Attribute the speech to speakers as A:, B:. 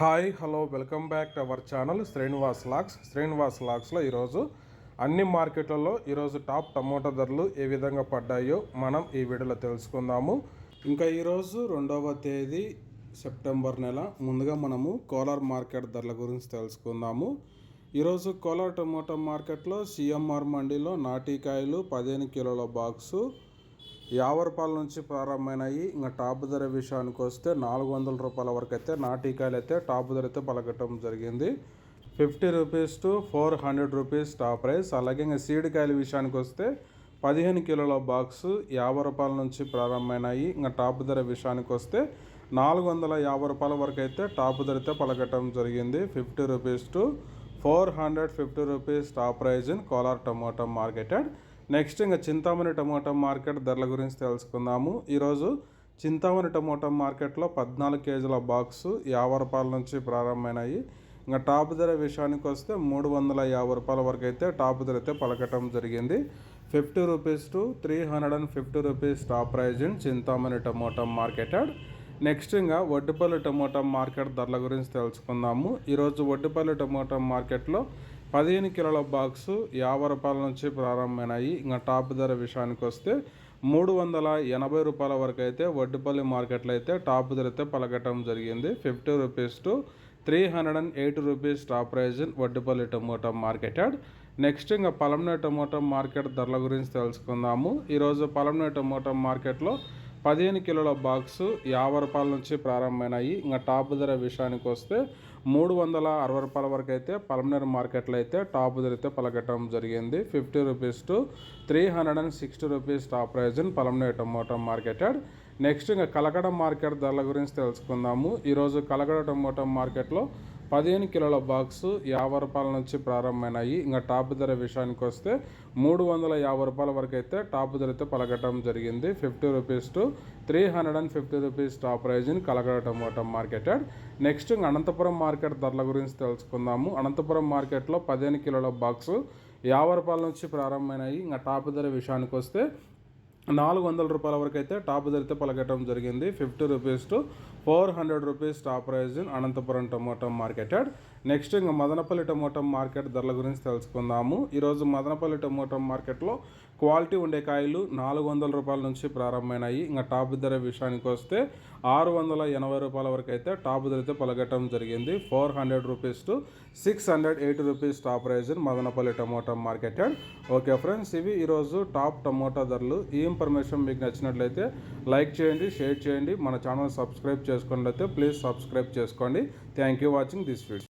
A: Hi hello welcome back to our channel Srinivas lakhs. Srinivas లాక్స్లో ఈరోజు అన్ని మార్కెట్లలో ఈరోజు టాప్ టమోటా ధరలు ఏ విధంగా పడ్డాయో మనం ఈ వీడియోలో తెలుసుకుందాము. ఇంకా ఈరోజు రెండవ తేదీ సెప్టెంబర్ నెల. ముందుగా మనము కోలార్ మార్కెట్ ధరల గురించి తెలుసుకుందాము. ఈరోజు కోలార్ టమోటా మార్కెట్లో సిఎంఆర్ మండీలో నాటికాయలు పదిహేను కిలోల బాక్సు యాభై రూపాయల నుంచి ప్రారంభమైనాయి. ఇంకా టాప్ ధర విషయానికి వస్తే నాలుగు వందల రూపాయల వరకు అయితే నాటికాయలు అయితే టాప్ ధర అయితే పలకటం జరిగింది. Fifty rupees to four hundred rupees top price. అలాగే ఇంకా సీడికాయల విషయానికి వస్తే పదిహేను కిలోల బాక్స్ యాభై రూపాయల నుంచి ప్రారంభమైనాయి. ఇంకా టాప్ ధర విషయానికి వస్తే నాలుగు వందల యాభై రూపాయల వరకు అయితే టాప్ ధరతో పలకటం జరిగింది. Fifty rupees to four hundred fifty rupees top prize in Kolar tomato marketed. Next ఇంకా చింతామణి టమోటా మార్కెట్ ధరల గురించి తెలుసుకుందాము. ఈరోజు చింతామణి టమోటా మార్కెట్లో పద్నాలుగు కేజీల బాక్సు యాభై రూపాయల నుంచి ప్రారంభమైనాయి. ఇంకా టాప్ ధర విషయానికి వస్తే మూడు వందల యాభై రూపాయల వరకు అయితే టాప్ ధర అయితే పలకటం జరిగింది. Fifty rupees to three hundred and fifty rupees top prize in Chintamani tomato marketed. Next ఇంకా వడ్డిపల్లి టమోటా మార్కెట్ ధరల గురించి తెలుసుకుందాము. ఈరోజు వడ్డిపల్లి టమోటా మార్కెట్లో పదిహేను కిలోల బాక్సు యాభై రూపాయల నుంచి ప్రారంభమైనాయి. ఇంకా టాప్ ధర విషయానికి వస్తే మూడు వందల ఎనభై రూపాయల వరకు అయితే వడ్డుపల్లి మార్కెట్లో అయితే టాప్ ధర అయితే పలకటం జరిగింది. Fifty rupees to three hundred and eighty rupees top prize in Vaddipalli tomato marketed next ఇంకా పలంనే టమోటా మార్కెట్ ధరల గురించి తెలుసుకుందాము. ఈరోజు పలంనే టమోటా మార్కెట్లో పదిహేను కిలోల బాక్సు యాభై రూపాయల నుంచి ప్రారంభమైనాయి. ఇంకా టాప్ ధర విషయానికి వస్తే మూడు వందల అరవై రూపాయల వరకు అయితే పలమనేరు మార్కెట్లో అయితే టాప్ ధర అయితే పలకటం జరిగింది. Fifty rupees to three hundred and sixty rupees top prize in Palamaner tomato marketed. Next ఇంకా కలకడ మార్కెట్ ధరల గురించి తెలుసుకుందాము. ఈరోజు కలకడ టమోటా మార్కెట్లో పదిహేను కిలోల బాక్సు యాభై రూపాయల నుంచి ప్రారంభమైనాయి. ఇంకా టాప్ ధర విషయానికి వస్తే మూడు వందల యాభై రూపాయల వరకు అయితే టాప్ ధర అయితే పలకటం జరిగింది. Fifty rupees to three hundred and fifty rupees top ప్రైజ్ని in అవటం మార్కెటెడ్. నెక్స్ట్ అనంతపురం మార్కెట్ ధరల గురించి తెలుసుకుందాము. అనంతపురం మార్కెట్లో పదిహేను కిలోల బాక్సు యాభై రూపాయల నుంచి ప్రారంభమైనాయి. ఇంకా టాప్ ధర విషయానికి వస్తే నాలుగు వందల రూపాయల వరకు అయితే టాప్ ధరతో పలకటం జరిగింది. Fifty rupees to four hundred rupees top prize in Anantapur tomato marketed. Next ఇంకా మదనపల్లి టమోటా మార్కెట్ ధరల గురించి తెలుసుకుందాము. ఈరోజు మదనపల్లి టమోటా మార్కెట్లో క్వాలిటీ ఉండే కాయలు నాలుగు వందల రూపాయల నుంచి ప్రారంభమైనాయి. ఇంకా టాప్ ధర విషయానికి వస్తే ఆరు వందల ఎనభై రూపాయల వరకు అయితే టాప్ ధర అయితే పలగటం జరిగింది. Four hundred rupees to six hundred eighty rupees top prize in Madanapalli tomato marketed. Okay friends ఇవి ఈరోజు టాప్ టమోటా ధరలు. ఈ ఇన్ఫర్మేషన్ మీకు నచ్చినట్లయితే లైక్ చేయండి షేర్ చేయండి. మన ఛానల్ సబ్స్క్రైబ్ చేసుకున్నట్లయితే ప్లీజ్ సబ్స్క్రైబ్ చేసుకోండి. Thank you watching this video